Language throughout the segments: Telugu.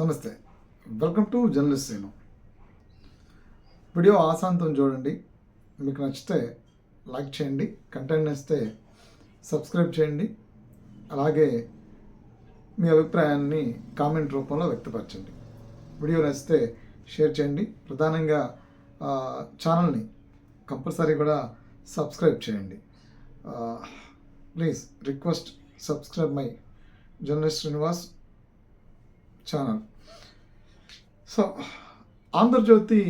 నమస్తే. వెల్కమ్ టు జర్నలిస్ట్ సేను వీడియో ఆశాంతం చూడండి. మీకు నచ్చితే లైక్ చేయండి. కంటెంట్ నచ్చితే సబ్స్క్రైబ్ చేయండి. అలాగే మీ అభిప్రాయాన్ని కామెంట్ రూపంలో వ్యక్తపరచండి. వీడియో నచ్చితే షేర్ చేయండి. ప్రధానంగా ఛానల్ని కంపల్సరీ కూడా సబ్స్క్రైబ్ చేయండి. Please request subscribe my journalist Srinivas channel. So Andhrajyothy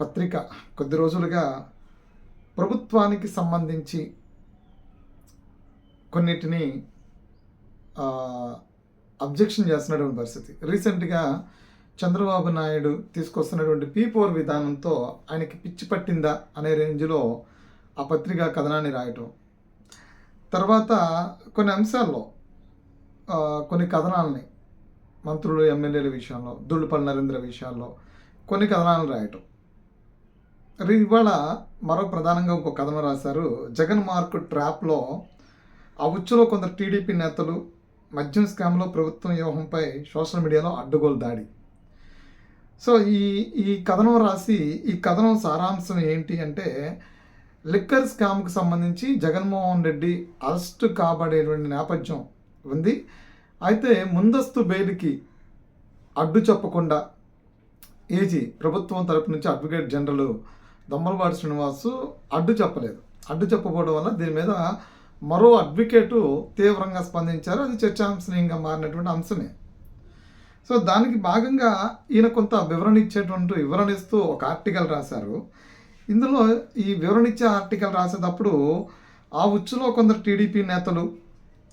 పత్రిక కొద్ది రోజులుగా ప్రభుత్వానికి సంబంధించి కొన్నిటిని అబ్జెక్షన్ చేస్తున్నటువంటి పరిస్థితి. రీసెంట్గా చంద్రబాబు నాయుడు తీసుకొస్తున్నటువంటి పీ ఫోర్ విధానంతో ఆయనకి పిచ్చి పట్టిందా అనే రేంజ్లో ఆ పత్రిక కథనాన్ని రాయటం. తర్వాత కొన్ని అంశాల్లో కొన్ని కథనాలని మంత్రులు ఎమ్మెల్యేల విషయంలో దుళ్ళుపల్లి నరేంద్ర విషయాల్లో కొన్ని కథనాలు రాయటం. ఇవాళ మరో ప్రధానంగా ఇంకో కథనం రాశారు. జగన్ మార్క్ ట్రాప్లో ఆ కొందరు టీడీపీ నేతలు మద్యం స్కామ్లో ప్రభుత్వం వ్యూహంపై సోషల్ మీడియాలో అడ్డుగోలు దాడి. సో ఈ ఈ కథనం రాసి ఈ కథనం సారాంశం ఏంటి అంటే లిక్కర్ స్కామ్కు సంబంధించి జగన్మోహన్ రెడ్డి అరెస్ట్ కాబడేటువంటి నేపథ్యం ఉంది. అయితే ముందస్తు బెయిల్కి అడ్డు చెప్పకుండా ఏజీ ప్రభుత్వం తరపు నుంచి అడ్వకేట్ జనరల్ దమ్మలవాడి శ్రీనివాసు అడ్డు చెప్పలేదు. అడ్డు చెప్పకపోవడం వల్ల దీని మీద మరో అడ్వకేటు తీవ్రంగా స్పందించారు. అది చర్చాంశనీయంగా మారినటువంటి అంశమే. సో దానికి భాగంగా ఈయన కొంత వివరణ ఇచ్చేటువంటి వివరణ ఇస్తూ ఒక ఆర్టికల్ రాశారు. ఇందులో ఈ వివరణ ఇచ్చే ఆర్టికల్ రాసేటప్పుడు ఆ ఉచ్చులో కొందరు టీడీపీ నేతలు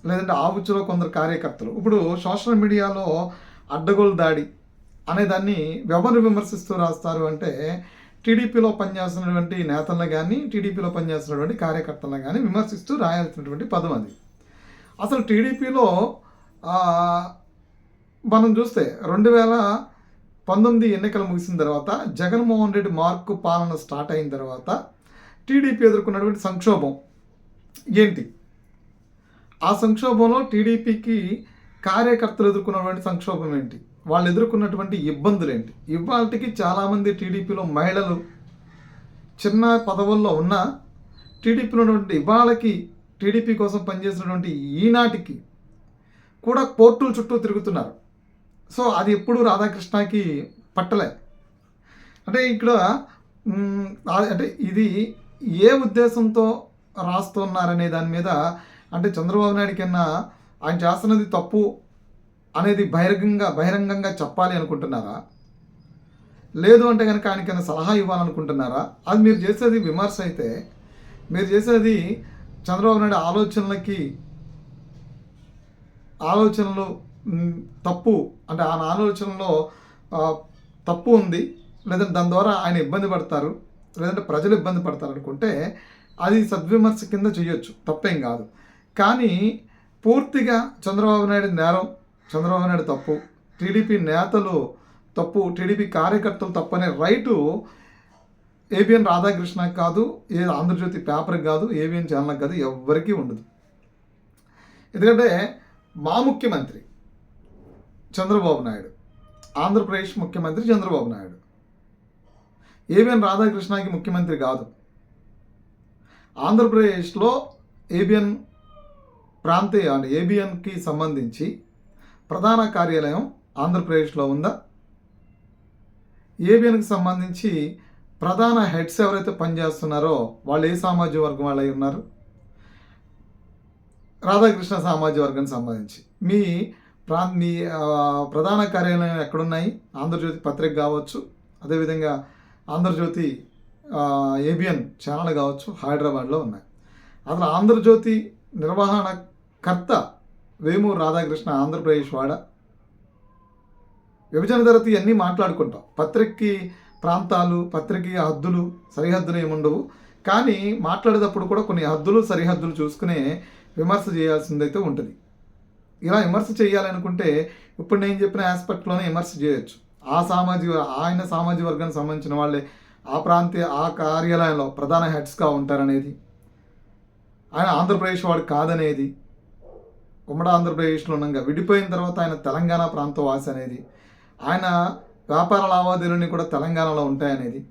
లేదంటే ఆవుచ్చులో కొందరు కార్యకర్తలు. ఇప్పుడు సోషల్ మీడియాలో అడ్డగోలు దాడి అనేదాన్ని ఎవరు విమర్శిస్తూ రాస్తారు అంటే టీడీపీలో పనిచేస్తున్నటువంటి నేతలను కానీ టీడీపీలో పనిచేస్తున్నటువంటి కార్యకర్తలను కానీ విమర్శిస్తూ రాయాల్సినటువంటి పదం అది. అసలు టీడీపీలో మనం చూస్తే రెండు వేల పంతొమ్మిది ఎన్నికలు ముగిసిన తర్వాత జగన్మోహన్ రెడ్డి మార్కు పాలన స్టార్ట్ అయిన తర్వాత టీడీపీ ఎదుర్కొన్నటువంటి సంక్షోభం ఏంటి? ఆ సంక్షోభంలో టీడీపీకి కార్యకర్తలు ఎదుర్కొన్నటువంటి సంక్షోభం ఏంటి? వాళ్ళు ఎదుర్కొన్నటువంటి ఇబ్బందులు ఏంటి? ఇవాళకి చాలామంది టీడీపీలో మహిళలు చిన్న పదవుల్లో ఉన్న టీడీపీలో ఉన్నటువంటి ఇవాళకి టీడీపీ కోసం పనిచేసినటువంటి ఈనాటికి కూడా కోర్టుల చుట్టూ తిరుగుతున్నారు. సో అది ఎప్పుడు రాధాకృష్ణకి పట్టలే. అంటే ఇక్కడ అంటే ఇది ఏ ఉద్దేశంతో రాస్తున్నారనే దాని మీద అంటే చంద్రబాబు నాయుడు కన్నా ఆయన చేస్తున్నది తప్పు అనేది బహిరంగంగా బహిరంగంగా చెప్పాలి అనుకుంటున్నారా? లేదు అంటే కనుక ఆయనకైనా సలహా ఇవ్వాలనుకుంటున్నారా? అది మీరు చేసేది విమర్శ అయితే మీరు చేసేది చంద్రబాబు నాయుడు ఆలోచనలకి ఆలోచనలు తప్పు అంటే ఆయన ఆలోచనలో తప్పు ఉంది లేదంటే దాని ద్వారా ఆయన ఇబ్బంది పడతారు లేదంటే ప్రజలు ఇబ్బంది పడతారు అనుకుంటే అది సద్విమర్శ కింద చేయొచ్చు తప్పేం కాదు. కానీ పూర్తిగా చంద్రబాబు నాయుడు నేరం చంద్రబాబు నాయుడు తప్పు టీడీపీ నేతలు తప్పు టీడీపీ కార్యకర్తలు తప్పు అనే రైటు ఏబిఎన్ రాధాకృష్ణ కాదు ఏ ఆంధ్రజ్యోతి పేపర్కి కాదు ఏబిఎన్ ఛానల్కి కాదు ఎవ్వరికీ ఉండదు. ఎందుకంటే మా ముఖ్యమంత్రి చంద్రబాబు నాయుడు ఆంధ్రప్రదేశ్ ముఖ్యమంత్రి చంద్రబాబు నాయుడు. ఏబిఎన్ రాధాకృష్ణకి ముఖ్యమంత్రి కాదు. ఆంధ్రప్రదేశ్లో ఏబిఎన్ ప్రాంతీయ అంటే ఏబిఎన్కి సంబంధించి ప్రధాన కార్యాలయం ఆంధ్రప్రదేశ్లో ఉందా? ఏబిఎన్కి సంబంధించి ప్రధాన హెడ్స్ ఎవరైతే పనిచేస్తున్నారో వాళ్ళు ఏ సామాజిక వర్గం వాళ్ళు అయి ఉన్నారు? రాధాకృష్ణ సామాజిక వర్గానికి సంబంధించి. మీ ప్రా మీ ప్రధాన కార్యాలయం ఎక్కడున్నాయి? ఆంధ్రజ్యోతి పత్రిక కావచ్చు అదేవిధంగా ఆంధ్రజ్యోతి ఏబిఎన్ ఛానల్ కావచ్చు హైదరాబాద్లో ఉన్నాయి. అసలు ఆంధ్రజ్యోతి నిర్వహణ కర్త వేమూరు రాధాకృష్ణ ఆంధ్రప్రదేశ్ వాడ. విభజన తర్వాత ఇవన్నీ మాట్లాడుకుంటాం. పత్రికకి ప్రాంతాలు పత్రిక హద్దులు సరిహద్దులు ఏముండవు. కానీ మాట్లాడేటప్పుడు కూడా కొన్ని హద్దులు సరిహద్దులు చూసుకునే విమర్శ చేయాల్సిందైతే ఉంటుంది. ఇలా విమర్శ చేయాలనుకుంటే ఇప్పుడు నేను చెప్పిన ఆస్పెక్ట్లోనే విమర్శ చేయొచ్చు. ఆ సామాజిక ఆయన సామాజిక వర్గానికి సంబంధించిన వాళ్ళే ఆ ప్రాంతీయ ఆ కార్యాలయంలో ప్రధాన హెడ్స్గా ఉంటారనేది. ఆయన ఆంధ్రప్రదేశ్ వాడు కాదనేది. ఉమ్మడి ఆంధ్రప్రదేశ్లో ఉండగా విడిపోయిన తర్వాత ఆయన తెలంగాణ ప్రాంత వాసి అనేది ఆయన వ్యాపార లావాదేవీలన్నీ కూడా తెలంగాణలో ఉంటాయనేది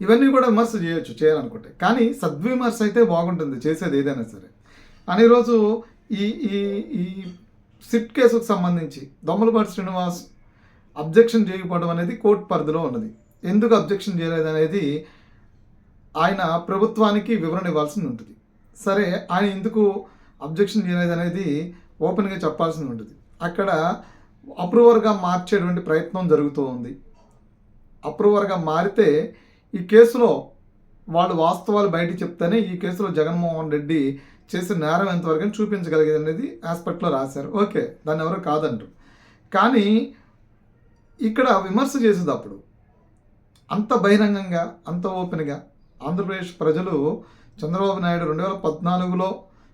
ఇవన్నీ కూడా విమర్శ చేయొచ్చు చేయాలనుకుంటే. కానీ సద్విమర్శ అయితే బాగుంటుంది చేసేది ఏదైనా సరే. అని ఈరోజు ఈ ఈ ఈ సిట్ కేసుకు సంబంధించి దొమ్మలపాటి శ్రీనివాస్ అబ్జెక్షన్ చేయకపోవడం అనేది కోర్టు పరిధిలో ఉన్నది. ఎందుకు అబ్జెక్షన్ చేయలేదు అనేది ఆయన ప్రభుత్వానికి వివరణ ఇవ్వాల్సి ఉంటుంది. సరే ఆయన ఎందుకు అబ్జెక్షన్ చేయలేదు అనేది ఓపెన్గా చెప్పాల్సి ఉంటుంది. అక్కడ అప్రూవర్గా మార్చేటువంటి ప్రయత్నం జరుగుతూ ఉంది. అప్రూవర్గా మారితే ఈ కేసులో వాళ్ళు వాస్తవాలు బయట చెప్తేనే ఈ కేసులో జగన్మోహన్ రెడ్డి చేసిన నేరం ఎంతవరకు చూపించగలిగేది అనేది ఆస్పెక్ట్లో రాశారు. ఓకే దాన్ని ఎవరు కాదంటారు. కానీ ఇక్కడ విమర్శ చేసేటప్పుడు అంత బహిరంగంగా అంత ఓపెన్గా ఆంధ్రప్రదేశ్ ప్రజలు చంద్రబాబు నాయుడు రెండు వేల పద్నాలుగులో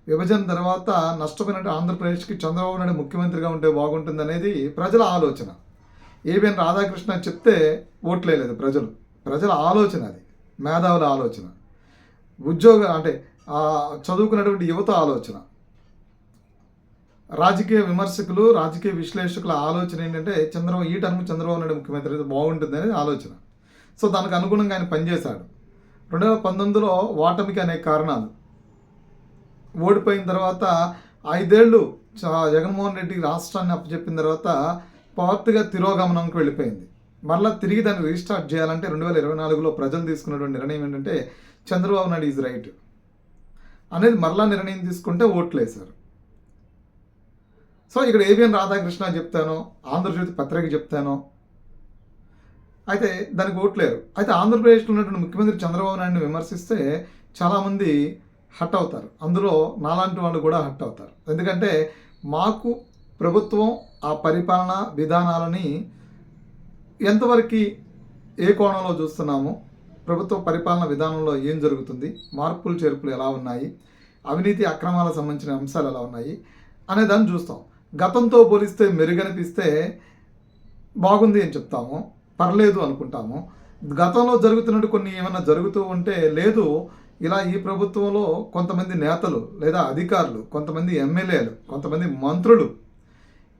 విభజన తర్వాత నష్టపోయినట్టు ఆంధ్రప్రదేశ్కి చంద్రబాబు నాయుడు ముఖ్యమంత్రిగా ఉంటే బాగుంటుందనేది ప్రజల ఆలోచన. ఏబిఎన్ రాధాకృష్ణ చెప్తే ఓట్లేదు ప్రజలు. ప్రజల ఆలోచన అది. మేధావుల ఆలోచన. ఉద్యోగ అంటే చదువుకున్నటువంటి యువత ఆలోచన. రాజకీయ విమర్శకులు రాజకీయ విశ్లేషకుల ఆలోచన ఏంటంటే చంద్రబాబు ఈ టర్మ్ చంద్రబాబు నాయుడు ముఖ్యమంత్రి అయితే బాగుంటుంది అనేది ఆలోచన. సో దానికి అనుగుణంగా ఆయన పనిచేశాడు. రెండు వేల పంతొమ్మిదిలో ఓటమికి అనేక కారణాలు. ఓడిపోయిన తర్వాత ఐదేళ్ళు జగన్మోహన్ రెడ్డి రాష్ట్రాన్ని అప్పచెప్పిన తర్వాత పూర్తిగా తిరోగమనంకి వెళ్ళిపోయింది. మళ్ళీ తిరిగి దాన్ని రీస్టార్ట్ చేయాలంటే రెండు వేల ఇరవై నాలుగులో ప్రజలు తీసుకున్నటువంటి నిర్ణయం ఏంటంటే చంద్రబాబు నాయుడు ఈజ్ రైట్ అనేది మరలా నిర్ణయం తీసుకుంటే ఓట్లు వేశారు. సో ఇక్కడ ఏబిఎన్ రాధాకృష్ణ చెప్తాను ఆంధ్రజ్యోతి పత్రిక చెప్తాను. అయితే దానికి ఓట్లేరు. అయితే ఆంధ్రప్రదేశ్లో ఉన్నటువంటి ముఖ్యమంత్రి చంద్రబాబు నాయుడిని విమర్శిస్తే చాలామంది హట్ అవుతారు. అందులో నాలాంటి వాళ్ళు కూడా హట్ అవుతారు. ఎందుకంటే మాకు ప్రభుత్వం ఆ పరిపాలన విధానాలని ఎంతవరకు ఏ కోణంలో చూస్తున్నాము ప్రభుత్వ పరిపాలన విధానంలో ఏం జరుగుతుంది మార్పులు చేర్పులు ఎలా ఉన్నాయి అవినీతి అక్రమాలకు సంబంధించిన అంశాలు ఎలా ఉన్నాయి అనే దాన్ని చూస్తాం. గతంతో పోలిస్తే మెరుగనిపిస్తే బాగుంది అని చెప్తాము పర్లేదు అనుకుంటాము. గతంలో జరుగుతున్నట్టు కొన్ని ఏమైనా జరుగుతూ ఉంటే లేదు ఇలా ఈ ప్రభుత్వంలో కొంతమంది నేతలు లేదా అధికారులు కొంతమంది ఎమ్మెల్యేలు కొంతమంది మంత్రులు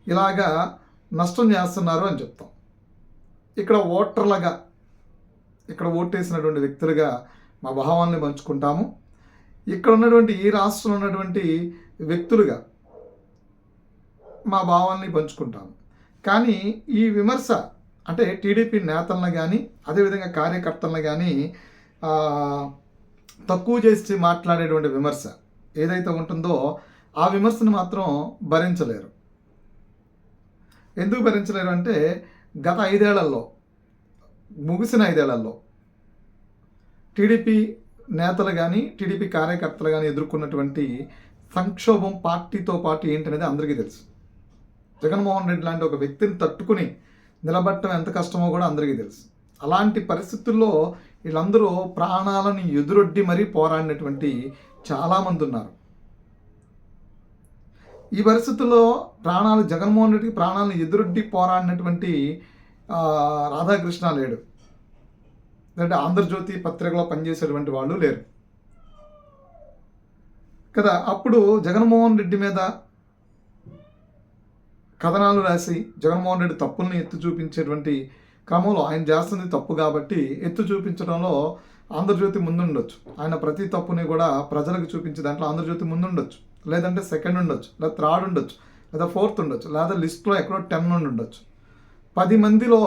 ఇలాగా నష్టం చేస్తున్నారు అని చెప్తాం. ఇక్కడ ఓటర్లుగా ఇక్కడ ఓటేసినటువంటి వ్యక్తులుగా మా భావాల్ని పంచుకుంటాము. ఇక్కడ ఉన్నటువంటి ఈ రాష్ట్రంలో ఉన్నటువంటి వ్యక్తులుగా మా భావాల్ని పంచుకుంటాము. కానీ ఈ విమర్శ అంటే టీడీపీ నేతలను కానీ అదేవిధంగా కార్యకర్తలను కానీ తక్కువ చేసి మాట్లాడేటువంటి విమర్శ ఏదైతే ఉంటుందో ఆ విమర్శను మాత్రం భరించలేరు. ఎందుకు భరించలేరు అంటే గత ఐదేళ్ళలో ముగిసిన ఐదేళ్ళలో టీడీపీ నేతలు కానీ టీడీపీ కార్యకర్తలు కానీ ఎదుర్కొన్నటువంటి సంక్షోభం పార్టీతో పాటు ఏంటనేది అందరికీ తెలుసు. జగన్మోహన్ రెడ్డి లాంటి ఒక వ్యక్తిని తట్టుకుని నిలబడటం ఎంత కష్టమో కూడా అందరికీ తెలుసు. అలాంటి పరిస్థితుల్లో వీళ్ళందరూ ప్రాణాలను ఎదురొడ్డి మరీ పోరాడినటువంటి చాలామంది ఉన్నారు. ఈ పరిస్థితుల్లో ప్రాణాలు జగన్మోహన్ రెడ్డికి ప్రాణాలను ఎదురొడ్డి పోరాడినటువంటి రాధాకృష్ణ లేడు. అంటే ఆంధ్రజ్యోతి పత్రికలో పనిచేసేటువంటి వాళ్ళు లేరు. కదా అప్పుడు జగన్మోహన్ రెడ్డి మీద కథనాలు రాసి జగన్మోహన్ రెడ్డి తప్పుల్ని ఎత్తి చూపించేటువంటి క్రమంలో ఆయన చేస్తుంది తప్పు కాబట్టి ఎత్తు చూపించడంలో ఆంధ్రజ్యోతి ముందుండొచ్చు. ఆయన ప్రతి తప్పుని కూడా ప్రజలకు చూపించే దాంట్లో ఆంధ్రజ్యోతి ముందుండొచ్చు. లేదంటే సెకండ్ ఉండొచ్చు లేదా థర్డ్ ఉండొచ్చు లేదా ఫోర్త్ ఉండొచ్చు లేదా లిస్ట్లో ఎక్కడో టెన్ నుండి ఉండొచ్చు. పది మందిలో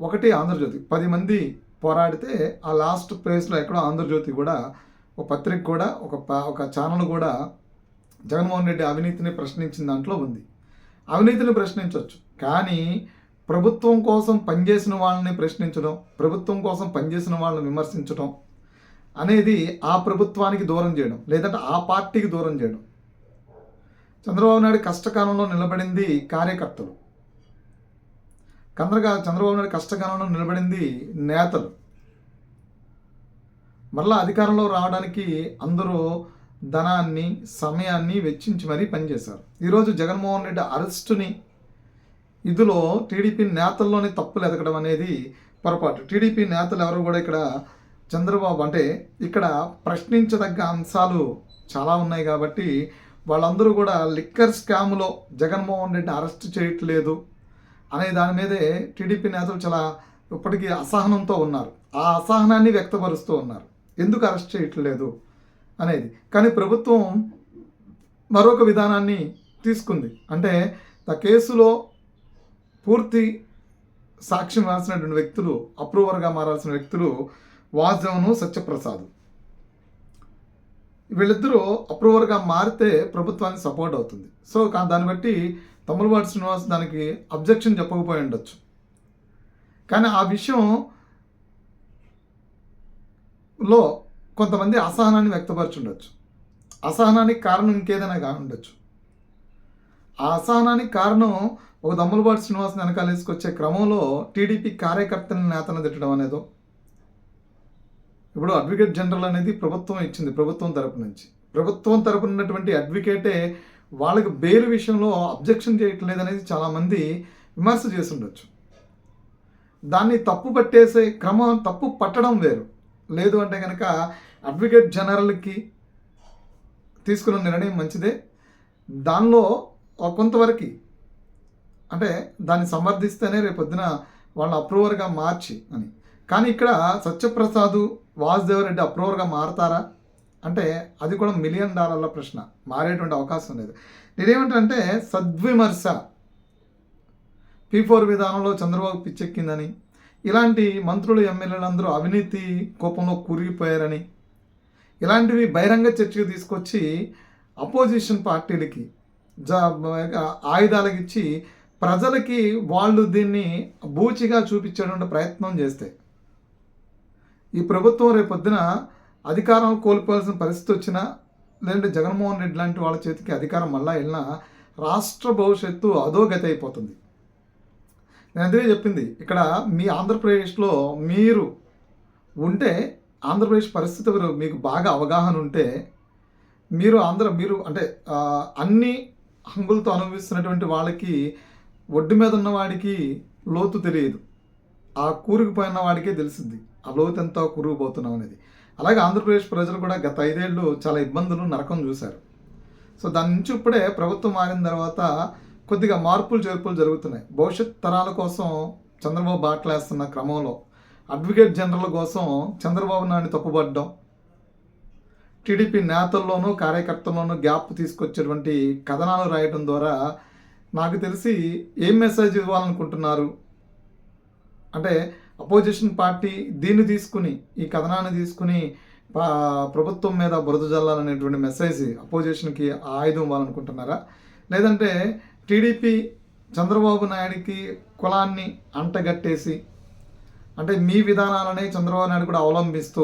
ఒకటి ఆంధ్రజ్యోతి. పది మంది పోరాడితే ఆ లాస్ట్ ప్లేస్లో ఎక్కడో ఆంధ్రజ్యోతి కూడా ఒక పత్రిక కూడా ఒక ఒక ఛానల్ కూడా జగన్మోహన్ రెడ్డి అవినీతిని ప్రశ్నించిన దాంట్లో ఉంది. అవినీతిని ప్రశ్నించవచ్చు కానీ ప్రభుత్వం కోసం పనిచేసిన వాళ్ళని ప్రశ్నించడం ప్రభుత్వం కోసం పనిచేసిన వాళ్ళని విమర్శించడం అనేది ఆ ప్రభుత్వానికి దూరం చేయడం లేదంటే ఆ పార్టీకి దూరం చేయడం. చంద్రబాబు నాయుడు కష్టకాలంలో నిలబడింది కార్యకర్తలు. కందరగా చంద్రబాబు నాయుడు కష్టకాలంలో నిలబడింది నేతలు. మరలా అధికారంలో రావడానికి అందరూ ధనాన్ని సమయాన్ని వెచ్చించి మరీ పనిచేశారు. ఈరోజు జగన్మోహన్ రెడ్డి అరెస్టుని ఇందులో టీడీపీ నేతల్లోనే తప్పులు ఎదగడం అనేది పొరపాటు. టీడీపీ నేతలు ఎవరు కూడా ఇక్కడ చంద్రబాబు అంటే ఇక్కడ ప్రశ్నించదగ్గ అంశాలు చాలా ఉన్నాయి కాబట్టి వాళ్ళందరూ కూడా లిక్కర్ స్కామ్లో జగన్మోహన్ రెడ్డి అరెస్ట్ చేయట్లేదు అనే దాని మీదే టీడీపీ నేతలు చాలా ఇప్పటికీ అసహనంతో ఉన్నారు. ఆ అసహనాన్ని వ్యక్తపరుస్తూ ఉన్నారు. ఎందుకు అరెస్ట్ చేయట్లేదు అనేది. కానీ ప్రభుత్వం మరొక విధానాన్ని తీసుకుంది. అంటే ఆ కేసులో పూర్తి సాక్ష్యం రాసినటువంటి వ్యక్తులు అప్రూవర్గా మారాల్సిన వ్యక్తులు వాసుదేవను సత్యప్రసాద్. వీళ్ళిద్దరూ అప్రూవర్గా మారితే ప్రభుత్వానికి సపోర్ట్ అవుతుంది. సో దాన్ని బట్టి తమ్ములపాటి శ్రీనివాస్ దానికి అబ్జెక్షన్ చెప్పకపోయి ఉండొచ్చు. కానీ ఆ విషయం లో కొంతమంది అసహనాన్ని వ్యక్తపరచుండొచ్చు. అసహనానికి కారణం ఇంకేదైనా కానుండొచ్చు. ఆ అసహనానికి కారణం ఒక దమ్ములపాటి శ్రీనివాస్ వెనకాల తీసుకొచ్చే క్రమంలో టీడీపీ కార్యకర్తలను నేతను తిట్టడం అనేదో ఇప్పుడు అడ్వకేట్ జనరల్ అనేది ప్రభుత్వం ఇచ్చింది ప్రభుత్వం తరపు నుంచి. ప్రభుత్వం తరపున ఉన్నటువంటి అడ్వకేటే వాళ్ళకి బెయిల్ విషయంలో అబ్జెక్షన్ చేయట్లేదు అనేది చాలామంది విమర్శ చేసి ఉండొచ్చు దాన్ని తప్పు పట్టేసే క్రమం తప్పు పట్టడం వేరు. లేదు అంటే కనుక అడ్వకేట్ జనరల్కి తీసుకున్న నిర్ణయం మంచిదే. దానిలో ఒక కొంతవరకు అంటే దాన్ని సమర్థిస్తేనే రేపొద్దున వాళ్ళని అప్రూవర్గా మార్చి అని. కానీ ఇక్కడ సత్యప్రసాద్ వాసుదేవరెడ్డి అప్రూవర్గా మారతారా? అంటే అది కూడా మిలియన్ డాలర్ల ప్రశ్న. మారేటువంటి అవకాశం లేదు. నేనేమంటే సద్విమర్శ. పీ ఫోర్ విధానంలో చంద్రబాబు పిచ్చెక్కిందని ఇలాంటి మంత్రులు ఎమ్మెల్యేలు అందరూ అవినీతి కోపంలో కూరిగిపోయారని ఇలాంటివి బహిరంగ చర్చకు తీసుకొచ్చి అపోజిషన్ పార్టీలకి జా ఆయుధాలకు ఇచ్చి ప్రజలకి వాళ్ళు దీన్ని బూచిగా చూపించేటువంటి ప్రయత్నం చేస్తే ఈ ప్రభుత్వం రేపొద్దున అధికారం కోల్పోవాల్సిన పరిస్థితి వచ్చినా లేదంటే జగన్మోహన్ రెడ్డి లాంటి వాళ్ళ చేతికి అధికారం మళ్ళా వెళ్ళినా రాష్ట్ర భవిష్యత్తు అధోగతి అయిపోతుంది. నేను అందుకే చెప్పింది. ఇక్కడ మీ ఆంధ్రప్రదేశ్లో మీరు ఉంటే ఆంధ్రప్రదేశ్ పరిస్థితి మీకు బాగా అవగాహన ఉంటే మీరు ఆంధ్ర మీరు అంటే అన్ని హంగులతో అనుభవిస్తున్నటువంటి వాళ్ళకి ఒడ్డు మీద ఉన్న వాడికి లోతు తెలియదు. ఆ కూరుకుపోయిన వాడికే తెలిసింది ఆ లోతు ఎంత కూరుకుపోతున్నాం అనేది. అలాగే ఆంధ్రప్రదేశ్ ప్రజలు కూడా గత ఐదేళ్ళు చాలా ఇబ్బందులు నరకం చూశారు. సో దాని నుంచి ఇప్పుడే ప్రభుత్వం మారిన తర్వాత కొద్దిగా మార్పులు చేర్పులు జరుగుతున్నాయి. భవిష్యత్ తరాల కోసం చంద్రబాబు బాటలేస్తున్న క్రమంలో అడ్వకేట్ జనరల్ కోసం చంద్రబాబు నాయుడు తప్పుపడ్డం టీడీపీ నేతల్లోనూ కార్యకర్తల్లోనూ గ్యాప్ తీసుకొచ్చేటువంటి కథనాలు రాయడం ద్వారా నాకు తెలిసి ఏం మెసేజ్ ఇవ్వాలనుకుంటున్నారు? అంటే అపోజిషన్ పార్టీ దీన్ని తీసుకుని ఈ కథనాన్ని తీసుకుని పా- ప్రభుత్వం మీద బురద జల్లాలనేటువంటి మెసేజ్ అపోజిషన్కి ఆయుధం ఇవ్వాలనుకుంటున్నారా? లేదంటే టీడీపీ చంద్రబాబు నాయుడికి కులాన్ని అంటగట్టేసి అంటే మీ విధానాలనే చంద్రబాబు నాయుడు కూడా అవలంబిస్తూ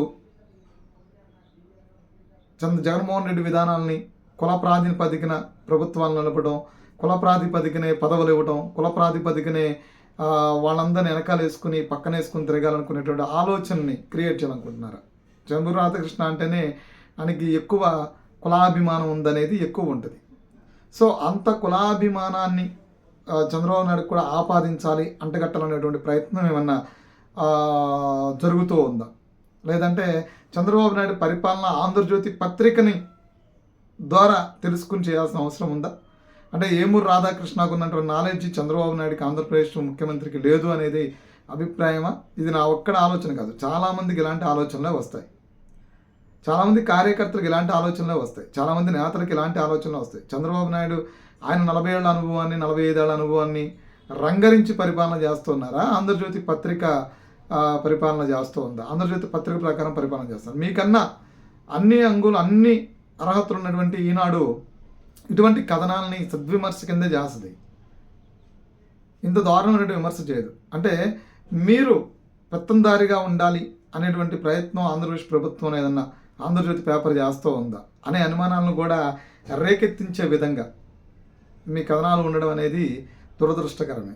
చంద్ర జగన్మోహన్ రెడ్డి విధానాలని కుల ప్రాతిపదికన ప్రభుత్వాలు నిలపడం కుల ప్రాతిపదికనే పదవులు ఇవ్వటం కుల ప్రాతిపదికనే వాళ్ళందరిని వెనకాలేసుకుని పక్కన వేసుకుని తిరగాలనుకునేటువంటి ఆలోచనని క్రియేట్ చేయాలనుకుంటున్నారు? చంద్ర రాధాకృష్ణ అంటేనే ఆయనకి ఎక్కువ కులాభిమానం ఉందనేది ఎక్కువ ఉంటుంది. సో అంత కులాభిమానాన్ని చంద్రబాబు నాయుడు కూడా ఆపాదించాలి అంటగట్టాలనేటువంటి ప్రయత్నం ఏమన్నా జరుగుతూ ఉందా? లేదంటే చంద్రబాబు నాయుడు పరిపాలన ఆంధ్రజ్యోతి పత్రికని ద్వారా తెలుసుకుని చేయాల్సిన అవసరం ఉందా? అంటే ఏమూరు రాధాకృష్ణకు ఉన్నటువంటి నాలెడ్జ్ చంద్రబాబు నాయుడుకి ఆంధ్రప్రదేశ్ ముఖ్యమంత్రికి లేదు అనేది అభిప్రాయమా? ఇది నా ఒక్కడ ఆలోచన కాదు. చాలామందికి ఇలాంటి ఆలోచనలే వస్తాయి. చాలామంది కార్యకర్తలకు ఇలాంటి ఆలోచనలే వస్తాయి. చాలామంది నేతలకు ఇలాంటి ఆలోచనలు వస్తాయి. చంద్రబాబు నాయుడు ఆయన నలభై ఏళ్ళ అనుభవాన్ని నలభై ఐదేళ్ళ అనుభవాన్ని రంగరించి పరిపాలన చేస్తున్నారా? ఆంధ్రజ్యోతి పత్రిక పరిపాలన చేస్తూ ఉందా? ఆంధ్రజ్యోతి పత్రిక ప్రకారం పరిపాలన చేస్తారు మీకన్నా అన్ని అంగులు అన్ని అర్హతలు ఉన్నటువంటి ఈనాడు ఇటువంటి కథనాలని సద్విమర్శ కిందే చేస్తుంది. ఇంత దారుణమైనటువంటి విమర్శ చేయదు. అంటే మీరు పెత్తందారిగా ఉండాలి అనేటువంటి ప్రయత్నం ఆంధ్రప్రదేశ్ ప్రభుత్వం ఏదన్నా ఆంధ్రజ్యోతి పేపర్ చేస్తూ ఉందా అనే అనుమానాలను కూడా రేకెత్తించే విధంగా మీ కథనాలు ఉండడం అనేది దురదృష్టకరమే.